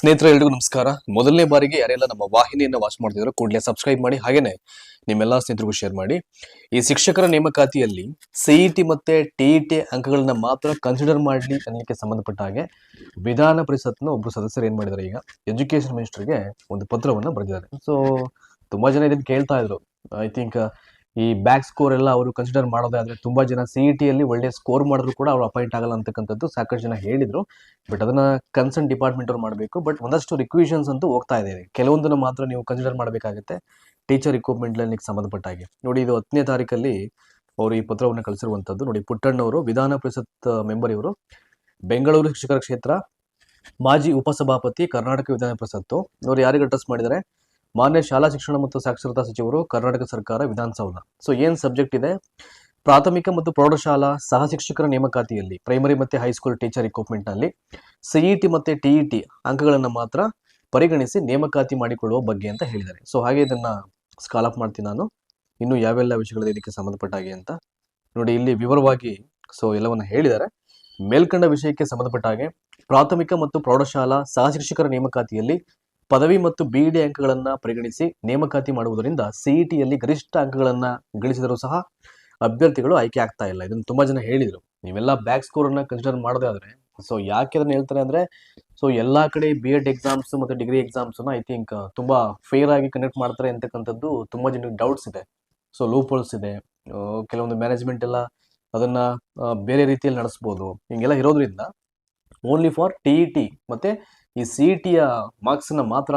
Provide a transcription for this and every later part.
ಸ್ನೇಹಿತರೆ, ಎಲ್ರಿಗೂ ನಮಸ್ಕಾರ. ಮೊದಲನೇ ಬಾರಿಗೆ ಯಾರೆಲ್ಲ ನಮ್ಮ ವಾಹಿನಿಯನ್ನು ವಾಚ್ ಮಾಡ್ತಿದ್ರು ಕೂಡಲೇ ಸಬ್ಸ್ಕ್ರೈಬ್ ಮಾಡಿ, ಹಾಗೇನೆ ನಿಮ್ಮೆಲ್ಲ ಸ್ನೇಹಿತರಿಗೂ ಶೇರ್ ಮಾಡಿ. ಈ ಶಿಕ್ಷಕರ ನೇಮಕಾತಿಯಲ್ಲಿ ಸಿಇಟಿ ಮತ್ತೆ ಟಿಇಟಿ ಅಂಕಗಳನ್ನ ಮಾತ್ರ ಕನ್ಸಿಡರ್ ಮಾಡಲಿ ಅನ್ನಲಿಕ್ಕೆ ಸಂಬಂಧಪಟ್ಟ ಹಾಗೆ ವಿಧಾನ ಪರಿಷತ್ನ ಒಬ್ರು ಸದಸ್ಯರು ಏನ್ ಮಾಡಿದ್ದಾರೆ ಈಗ ಎಜುಕೇಶನ್ ಮಿನಿಸ್ಟರ್ಗೆ ಒಂದು ಪತ್ರವನ್ನ ಬರೆದಿದ್ದಾರೆ. ಸೊ ತುಂಬಾ ಜನ ಇದನ್ನ ಕೇಳ್ತಾ ಇದ್ರು. ಐ ಥಿಂಕ್ ಈ ಬ್ಯಾಕ್ ಸ್ಕೋರ್ ಎಲ್ಲ ಅವರು ಕನ್ಸಿಡರ್ ಮಾಡೋದೇ ಆದರೆ ತುಂಬ ಜನ ಇ ಟಿಯಲ್ಲಿ ಒಳ್ಳೆ ಸ್ಕೋರ್ ಮಾಡಿದ್ರು ಕೂಡ ಅವರು ಅಪಾಯಿಂಟ್ ಆಗಲ್ಲ ಅಂತಕ್ಕಂಥದ್ದು ಸಾಕಷ್ಟು ಜನ ಹೇಳಿದ್ರು. ಬಟ್ ಅದನ್ನು ಕನ್ಸರ್ನ್ ಡಿಪಾರ್ಟ್ಮೆಂಟ್ ಅವ್ರು ಮಾಡಬೇಕು. ಬಟ್ ಒಂದಷ್ಟು ರಿಕ್ವಿಷನ್ಸ್ ಅಂತೂ ಹೋಗ್ತಾ ಇದೆ ಕೆಲವೊಂದನ್ನು ಮಾತ್ರ ನೀವು ಕನ್ಸಿಡರ್ ಮಾಡಬೇಕಾಗುತ್ತೆ. ಟೀಚರ್ ಇಕ್ವಿಪ್ಮೆಂಟ್ ಸಂಬಂಧಪಟ್ಟ ಹಾಗೆ. ನೋಡಿ ಇದು ಹತ್ತನೇ ತಾರೀಕಲ್ಲಿ ಅವರು ಈ ಪತ್ರವನ್ನು ಕಳಿಸಿರುವಂಥದ್ದು. ನೋಡಿ ಪುಟ್ಟಣ್ಣವರು, ವಿಧಾನ ಪರಿಷತ್ ಮೆಂಬರ್ ಇವರು. ಬೆಂಗಳೂರು ಶಿಕ್ಷಕರ ಕ್ಷೇತ್ರ. ಮಾಜಿ ಉಪಸಭಾಪತಿ, ಕರ್ನಾಟಕ ವಿಧಾನ ಪರಿಷತ್ತು. ಅವರು ಯಾರಿಗೆ ಅಡ್ರೆಸ್ ಮಾಡಿದ್ದಾರೆ? ಮಾನ್ಯ ಶಾಲಾ ಶಿಕ್ಷಣ ಮತ್ತು ಸಾಕ್ಷರತಾ ಸಚಿವರು ಕರ್ನಾಟಕ ಸರ್ಕಾರ ವಿಧಾನಸೌಧ. ಸೊ ಏನ್ ಸಬ್ಜೆಕ್ಟ್ ಇದೆ? ಪ್ರಾಥಮಿಕ ಮತ್ತು ಪ್ರೌಢಶಾಲಾ, ಸಹ ಶಿಕ್ಷಕರ ನೇಮಕಾತಿಯಲ್ಲಿ ಪ್ರೈಮರಿ ಮತ್ತೆ ಹೈಸ್ಕೂಲ್ ಟೀಚರ್ ಇಕ್ವಿಪ್ಮೆಂಟ್ನಲ್ಲಿ ಸಿಇಟಿ ಮತ್ತೆ ಟಿಇಟಿ ಅಂಕಗಳನ್ನು ಮಾತ್ರ ಪರಿಗಣಿಸಿ ನೇಮಕಾತಿ ಮಾಡಿಕೊಳ್ಳುವ ಬಗ್ಗೆ ಅಂತ ಹೇಳಿದ್ದಾರೆ. ಸೊ ಹಾಗೆ ಇದನ್ನ ಸ್ಕಾಲಪ್ ಮಾಡ್ತೀನಿ ನಾನು. ಇನ್ನು ಯಾವೆಲ್ಲ ವಿಷಯಗಳಿದೆ ಇದಕ್ಕೆ ಸಂಬಂಧಪಟ್ಟ ಹಾಗೆ ಅಂತ. ನೋಡಿ, ಇಲ್ಲಿ ವಿವರವಾಗಿ ಸೊ ಎಲ್ಲವನ್ನ ಹೇಳಿದ್ದಾರೆ. ಮೇಲ್ಕಂಡ ವಿಷಯಕ್ಕೆ ಸಂಬಂಧಪಟ್ಟ ಹಾಗೆ ಪ್ರಾಥಮಿಕ ಮತ್ತು ಪ್ರೌಢಶಾಲಾ, ಸಹ ಶಿಕ್ಷಕರ ನೇಮಕಾತಿಯಲ್ಲಿ ಪದವಿ ಮತ್ತು ಬಿಡಿ ಅಂಕಗಳನ್ನು ಪರಿಗಣಿಸಿ ನೇಮಕಾತಿ ಮಾಡುವುದರಿಂದ ಸಿಇಟಿಯಲ್ಲಿ ಗರಿಷ್ಠ ಅಂಕಗಳನ್ನು ಗಳಿಸಿದರೂ ಸಹ ಅಭ್ಯರ್ಥಿಗಳು ಆಯ್ಕೆ ಆಗ್ತಾ ಇಲ್ಲ. ಇದನ್ನು ತುಂಬಾ ಜನ ಹೇಳಿದರು. ನೀವೆಲ್ಲ ಬ್ಯಾಕ್ ಸ್ಕೋರ್ ಅನ್ನ ಕನ್ಸಿಡರ್ ಮಾಡದೇ ಆದರೆ ಸೊ ಯಾಕೆ ಅದನ್ನು ಹೇಳ್ತಾರೆ ಅಂದ್ರೆ ಸೊ ಎಲ್ಲಾ ಕಡೆ ಬಿ ಎಡ್ ಎಕ್ಸಾಮ್ಸ್ ಮತ್ತು ಡಿಗ್ರಿ ಎಕ್ಸಾಮ್ಸ್ ಐ ಥಿಂಕ್ ತುಂಬಾ ಫೇರ್ ಆಗಿ ಕನೆಕ್ಟ್ ಮಾಡ್ತಾರೆ ಅಂತಕ್ಕಂಥದ್ದು ತುಂಬಾ ಜನಕ್ಕೆ ಡೌಟ್ಸ್ ಇದೆ. ಸೊ ಲೂಪ್ ಹೋಲ್ಸ್ ಇದೆ ಕೆಲವೊಂದು ಮ್ಯಾನೇಜ್ಮೆಂಟ್ ಎಲ್ಲ ಅದನ್ನ ಬೇರೆ ರೀತಿಯಲ್ಲಿ ನಡೆಸ್ಬೋದು. ಹಿಂಗೆಲ್ಲ ಇರೋದ್ರಿಂದ only for T E T ಮತ್ತೆ ಈ ಸಿ ಇ ಟಿಯ ಮಾರ್ಕ್ಸನ್ನು ಮಾತ್ರ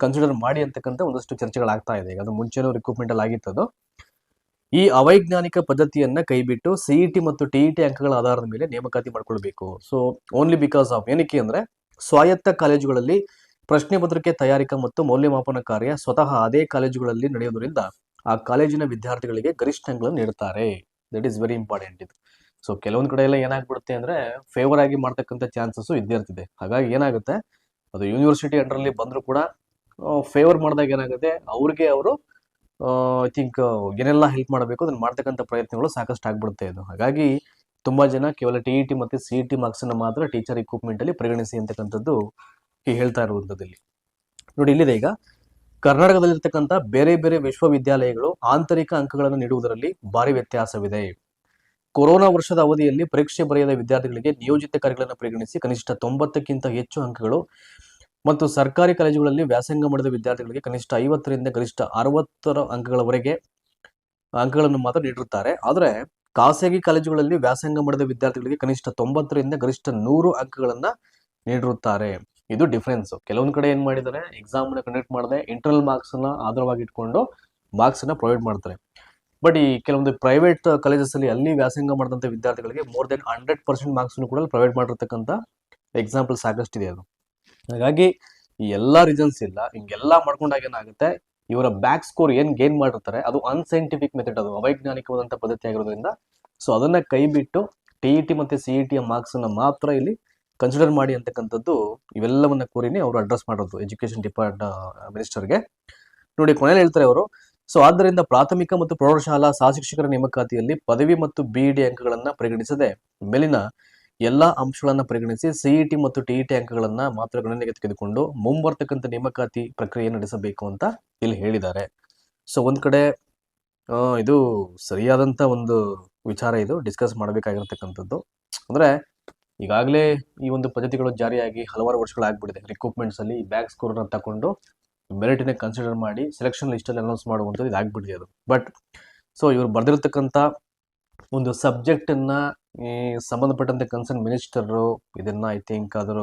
ಕನ್ಸಿಡರ್ ಮಾಡಿ ಅಂತಕ್ಕಂಥ ಒಂದಷ್ಟು ಚರ್ಚೆಗಳಾಗ್ತಾ ಇದೆ. ಈಗ ಅದು ಮುಂಚೆನೂ ರಿಕ್ರೂಟ್ಮೆಂಟ್ ಅಲ್ಲಿ ಆಗಿತ್ತದು. ಈ ಅವೈಜ್ಞಾನಿಕ ಪದ್ಧತಿಯನ್ನ ಕೈಬಿಟ್ಟು ಸಿಇಟಿ ಮತ್ತು ಟಿಇಟಿ ಅಂಕಗಳ ಆಧಾರದ ಮೇಲೆ ನೇಮಕಾತಿ ಮಾಡ್ಕೊಳ್ಬೇಕು. ಸೊ ಓನ್ಲಿ ಬಿಕಾಸ್ ಆಫ್ ಏನಕ್ಕೆ ಅಂದ್ರೆ ಸ್ವಾಯತ್ತ ಕಾಲೇಜುಗಳಲ್ಲಿ ಪ್ರಶ್ನೆ ಪತ್ರಿಕೆ ತಯಾರಿಕಾ ಮತ್ತು ಮೌಲ್ಯಮಾಪನ ಕಾರ್ಯ ಸ್ವತಃ ಅದೇ ಕಾಲೇಜುಗಳಲ್ಲಿ ನಡೆಯೋದ್ರಿಂದ ಆ ಕಾಲೇಜಿನ ವಿದ್ಯಾರ್ಥಿಗಳಿಗೆ ಗರಿಷ್ಠ ಅಂಕಗಳನ್ನು ನೀಡುತ್ತಾರೆ. ದಟ್ ಈಸ್ ವೆರಿ ಇಂಪಾರ್ಟೆಂಟ್ ಇದು ಸೊ ಕೆಲವೊಂದು ಕಡೆ ಎಲ್ಲ ಏನಾಗ್ಬಿಡುತ್ತೆ ಅಂದ್ರೆ ಫೇವರ್ ಆಗಿ ಮಾಡ್ತಕ್ಕಂಥ ಚಾನ್ಸಸ್ ಇದ್ದಿರ್ತಿದೆ ಹಾಗಾಗಿ ಏನಾಗುತ್ತೆ, ಅದು ಯೂನಿವರ್ಸಿಟಿ ಅಂಡರಲ್ಲಿ ಬಂದರೂ ಕೂಡ ಫೇವರ್ ಮಾಡಿದಾಗ ಏನಾಗುತ್ತೆ, ಅವ್ರಿಗೆ ಅವರು ಐ ಥಿಂಕ್ ಏನೆಲ್ಲ ಹೆಲ್ಪ್ ಮಾಡಬೇಕು, ಅದನ್ನ ಮಾಡ್ತಕ್ಕಂಥ ಪ್ರಯತ್ನಗಳು ಸಾಕಷ್ಟು ಆಗ್ಬಿಡುತ್ತೆ ಇದು ಹಾಗಾಗಿ ತುಂಬಾ ಜನ ಕೇವಲ ಟಿ ಇ ಟಿ ಮತ್ತೆ ಸಿ ಇ ಟಿ ಮಾರ್ಕ್ಸ್ ಅನ್ನ ಮಾತ್ರ ಟೀಚರ್ ಇಕ್ವಿಪ್ಮೆಂಟಲ್ಲಿ ಪರಿಗಣಿಸಿ ಅಂತಕ್ಕಂಥದ್ದು ಹೇಳ್ತಾ ಇರುವಂಥದ್ದು ಇಲ್ಲಿ ನೋಡಿ, ಇಲ್ಲಿದೆ ಈಗ. ಕರ್ನಾಟಕದಲ್ಲಿರ್ತಕ್ಕಂಥ ಬೇರೆ ಬೇರೆ ವಿಶ್ವವಿದ್ಯಾಲಯಗಳು ಆಂತರಿಕ ಅಂಕಗಳನ್ನು ನೀಡುವುದರಲ್ಲಿ ಭಾರಿ ವ್ಯತ್ಯಾಸವಿದೆ. ಕೊರೋನಾ ವರ್ಷದ ಅವಧಿಯಲ್ಲಿ ಪರೀಕ್ಷೆ ಬರೆಯದ ವಿದ್ಯಾರ್ಥಿಗಳಿಗೆ ನಿಯೋಜಿತ ಕಾರ್ಯಗಳನ್ನು ಪರಿಗಣಿಸಿ ಕನಿಷ್ಠ ತೊಂಬತ್ತಕ್ಕಿಂತ ಹೆಚ್ಚು ಅಂಕಗಳು ಮತ್ತು ಸರ್ಕಾರಿ ಕಾಲೇಜುಗಳಲ್ಲಿ ವ್ಯಾಸಂಗ ಮಾಡಿದ ವಿದ್ಯಾರ್ಥಿಗಳಿಗೆ ಕನಿಷ್ಠ ಐವತ್ತರಿಂದ ಗರಿಷ್ಠ ಅರವತ್ತರ ಅಂಕಗಳವರೆಗೆ ಅಂಕಗಳನ್ನು ಮಾತ್ರ ನೀಡಿರುತ್ತಾರೆ. ಆದರೆ ಖಾಸಗಿ ಕಾಲೇಜುಗಳಲ್ಲಿ ವ್ಯಾಸಂಗ ಮಾಡಿದ ವಿದ್ಯಾರ್ಥಿಗಳಿಗೆ ಕನಿಷ್ಠ ತೊಂಬತ್ತರಿಂದ ಗರಿಷ್ಠ ನೂರು ಅಂಕಗಳನ್ನು ನೀಡಿರುತ್ತಾರೆ. ಇದು ಡಿಫ್ರೆನ್ಸ್ ಕೆಲವೊಂದು ಕಡೆ ಏನು ಮಾಡಿದ್ದಾರೆ ಎಕ್ಸಾಮ್ನ ಕಂಡಕ್ಟ್ ಮಾಡದೆ ಇಂಟರ್ನಲ್ ಮಾರ್ಕ್ಸ್ನ ಆಧಾರವಾಗಿ ಇಟ್ಕೊಂಡು ಮಾರ್ಕ್ಸ್ನ ಪ್ರೊವೈಡ್ ಮಾಡ್ತಾರೆ. ಬಟ್ ಈ ಕೆಲವೊಂದು ಪ್ರೈವೇಟ್ ಕಾಲೇಜಸ್ ಅಲ್ಲಿ ಅಲ್ಲಿ ವ್ಯಾಸಂಗ ಮಾಡಿದಂಥ ವಿದ್ಯಾರ್ಥಿಗಳಿಗೆ more than hundred percent marks ಕೂಡ ಪ್ರೊವೈಡ್ ಮಾಡಿರ್ತಕ್ಕಂಥ ಎಕ್ಸಾಂಪಲ್ ಸಾಕಷ್ಟಿದೆ ಅದು. ಹಾಗಾಗಿ ಈ ಎಲ್ಲ ರೀಸನ್ಸ್ ಇಲ್ಲ, ಹಿಂಗೆಲ್ಲ ಮಾಡ್ಕೊಂಡಾಗ ಏನಾಗುತ್ತೆ ಇವರ ಬ್ಯಾಕ್ ಸ್ಕೋರ್ ಏನ್ ಗೇನ್ ಮಾಡಿರ್ತಾರೆ, ಅದು ಅನ್ಸೈಂಟಿಫಿಕ್ ಮೆಥಡ್ ಅದು ಅವೈಜ್ಞಾನಿಕವಾದಂಥ ಪದ್ಧತಿ ಆಗಿರೋದ್ರಿಂದ ಸೊ ಅದನ್ನ ಕೈ ಬಿಟ್ಟು ಟಿ ಇ ಟಿ ಮತ್ತೆ ಸಿ ಇ ಟಿಯ ಮಾರ್ಕ್ಸ್ ಅನ್ನ ಮಾತ್ರ ಇಲ್ಲಿ ಕನ್ಸಿಡರ್ ಮಾಡಿ ಅಂತಕ್ಕಂಥದ್ದು ಇವೆಲ್ಲವನ್ನ ಕೋರಿನೇ ಅವರು ಅಡ್ರೆಸ್ ಮಾಡೋದು ಎಜುಕೇಶನ್ ಡಿಪಾರ್ಟ್ ಮಿನಿಸ್ಟರ್ಗೆ ನೋಡಿ ಕೊನೆಯಲ್ಲಿ ಹೇಳ್ತಾರೆ ಅವರು ಸೊ ಆದ್ದರಿಂದ ಪ್ರಾಥಮಿಕ ಮತ್ತು ಪ್ರೌಢಶಾಲಾ ಸಹ ಶಿಕ್ಷಕರ ನೇಮಕಾತಿಯಲ್ಲಿ ಪದವಿ ಮತ್ತು ಬಿಇಡಿ ಅಂಕಗಳನ್ನು ಅಂಕಗಳನ್ನ ಪರಿಗಣಿಸದೆ ಮೇಲಿನ ಎಲ್ಲಾ ಅಂಶಗಳನ್ನ ಪರಿಗಣಿಸಿ ಸಿಇಟಿ ಮತ್ತು ಟಿಇಟಿ ಅಂಕಗಳನ್ನ ಮಾತ್ರ ಗಣನೆಗೆ ತೆಗೆದುಕೊಂಡು ಮುಂಬರ್ತಕ್ಕಂಥ ನೇಮಕಾತಿ ಪ್ರಕ್ರಿಯೆ ನಡೆಸಬೇಕು ಅಂತ ಇಲ್ಲಿ ಹೇಳಿದ್ದಾರೆ. ಸೊ ಒಂದ್ ಕಡೆ ಇದು ಸರಿಯಾದಂತ ಒಂದು ವಿಚಾರ ಇದು ಡಿಸ್ಕಸ್ ಮಾಡಬೇಕಾಗಿರತಕ್ಕಂಥದ್ದು. ಅಂದ್ರೆ ಈಗಾಗಲೇ ಈ ಒಂದು ಪದ್ಧತಿಗಳು ಜಾರಿಯಾಗಿ ಹಲವಾರು ವರ್ಷಗಳಾಗ್ಬಿಟ್ಟಿದೆ. ಅಲ್ಲಿ ಬ್ಯಾಕ್ ಸ್ಕೋರ್ನ ತಕೊಂಡು ಮೆರಿಟಿನ ಕನ್ಸಿಡರ್ ಮಾಡಿ ಸೆಲೆಕ್ಷನ್ ಲಿಸ್ಟ್ ಅಲ್ಲಿ ಅನೌನ್ಸ್ ಮಾಡುವಂಥದ್ದು ಇದು ಆಗ್ಬಿಟ್ಟಿದೆ ಅದು. ಬಟ್ ಸೊ ಇವರು ಬರೆದಿರ್ತಕ್ಕಂಥ ಒಂದು ಸಬ್ಜೆಕ್ಟ್ ಅನ್ನ ಈ ಸಂಬಂಧಪಟ್ಟಂತೆ ಕನ್ಸರ್ನ್ ಮಿನಿಸ್ಟರು ಇದನ್ನ ಐ ಥಿಂಕ್ ಅದರ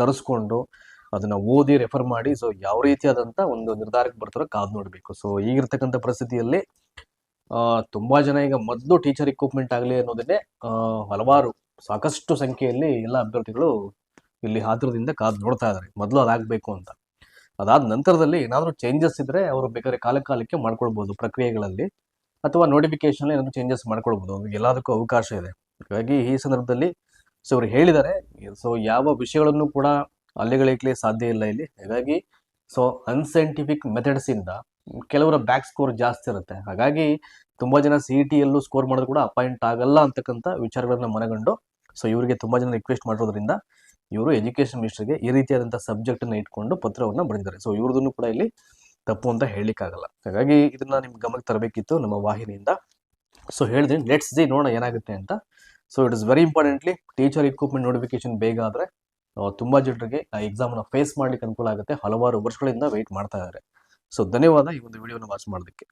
ತರಿಸ್ಕೊಂಡು ಅದನ್ನ ಓದಿ ರೆಫರ್ ಮಾಡಿ ಸೊ ಯಾವ ರೀತಿಯಾದಂತ ಒಂದು ನಿರ್ಧಾರಕ್ಕೆ ಬರ್ತಾರೋ ಕಾದು ನೋಡಬೇಕು. ಸೊ ಈಗಿರ್ತಕ್ಕಂಥ ಪರಿಸ್ಥಿತಿಯಲ್ಲಿ ತುಂಬ ಜನ ಈಗ ಮೊದಲು ಟೀಚರ್ ಇಕ್ವಿಪ್ಮೆಂಟ್ ಆಗಲಿ ಅನ್ನೋದನ್ನೇ ಹಲವಾರು, ಸಾಕಷ್ಟು ಸಂಖ್ಯೆಯಲ್ಲಿ ಎಲ್ಲ ಅಭ್ಯರ್ಥಿಗಳು ಇಲ್ಲಿ ಹಾತ್ರದಿಂದ ಕಾದು ನೋಡ್ತಾ ಇದ್ದಾರೆ ಮೊದಲು ಅದಾಗಬೇಕು ಅಂತ. ಅದಾದ ನಂತರದಲ್ಲಿ ಏನಾದರೂ ಚೇಂಜಸ್ ಇದ್ದರೆ ಅವರು ಬೇಕಾದ್ರೆ ಕಾಲಕಾಲಕ್ಕೆ ಮಾಡ್ಕೊಳ್ಬೋದು ಪ್ರಕ್ರಿಯೆಗಳಲ್ಲಿ. ಅಥವಾ ನೋಟಿಫಿಕೇಶನ್ ಏನಾದರೂ ಚೇಂಜಸ್ ಮಾಡ್ಕೊಳ್ಬೋದು. ಎಲ್ಲದಕ್ಕೂ ಅವಕಾಶ ಇದೆ. ಹಾಗಾಗಿ ಈ ಸಂದರ್ಭದಲ್ಲಿ ಸೊ ಅವ್ರು ಹೇಳಿದ್ದಾರೆ. ಸೊ ಯಾವ ವಿಷಯಗಳನ್ನು ಕೂಡ ಅಲ್ಲಿಗಳಿಕ್ಲಿ ಸಾಧ್ಯ ಇಲ್ಲ ಇಲ್ಲಿ. ಹಾಗಾಗಿ ಸೊ ಅನ್ಸೈಂಟಿಫಿಕ್ ಮೆಥಡ್ಸ್ ಇಂದ ಕೆಲವರ ಬ್ಯಾಕ್ ಸ್ಕೋರ್ ಜಾಸ್ತಿ ಇರುತ್ತೆ. ಹಾಗಾಗಿ ತುಂಬಾ ಜನ ಸಿ ಟಿ ಯಲ್ಲೂ ಸ್ಕೋರ್ ಮಾಡೋದು ಕೂಡ ಅಪಾಯಿಂಟ್ ಆಗಲ್ಲ ಅಂತಕ್ಕಂಥ ವಿಚಾರಗಳನ್ನು ಮನಗಂಡು ಸೊ ಇವರಿಗೆ ತುಂಬ ಜನ ರಿಕ್ವೆಸ್ಟ್ ಮಾಡಿರೋದ್ರಿಂದ ಇವರು ಎಜುಕೇಶನ್ ಮಿನಿಸ್ಟರ್ಗೆ ಈ ರೀತಿಯಾದಂಥ ಸಬ್ಜೆಕ್ಟನ್ನು ಇಟ್ಕೊಂಡು ಪತ್ರವನ್ನು ಬರೆದಿದ್ದಾರೆ. ಸೊ ಇವ್ರದನ್ನು ಕೂಡ ಇಲ್ಲಿ ತಪ್ಪು ಅಂತ ಹೇಳಲಿಕ್ಕಾಗಲ್ಲ. ಹಾಗಾಗಿ ಇದನ್ನ ನಿಮ್ಗೆ ಗಮನಕ್ಕೆ ತರಬೇಕಿತ್ತು ನಮ್ಮ ವಾಹಿನಿಯಿಂದ. ಸೊ ಹೇಳಿದ್ರಿ ಲೆಟ್ಸ್ ದಿ ನೋಡೋಣ ಏನಾಗುತ್ತೆ ಅಂತ. So it is very importantly teacher equipment notification ಬೇಗ ಆದರೆ ತುಂಬ ಜನರಿಗೆ ಆ ಎಕ್ಸಾಮ್ನ ಫೇಸ್ ಮಾಡ್ಲಿಕ್ಕೆ ಅನುಕೂಲ ಆಗುತ್ತೆ. ಹಲವಾರು ವರ್ಷಗಳಿಂದ ವೆಯ್ಟ್ ಮಾಡ್ತಾ ಇದ್ದಾರೆ. ಸೊ ಧನ್ಯವಾದ ಈ ಒಂದು ವಿಡಿಯೋನ ವಾಚ್ ಮಾಡೋದಕ್ಕೆ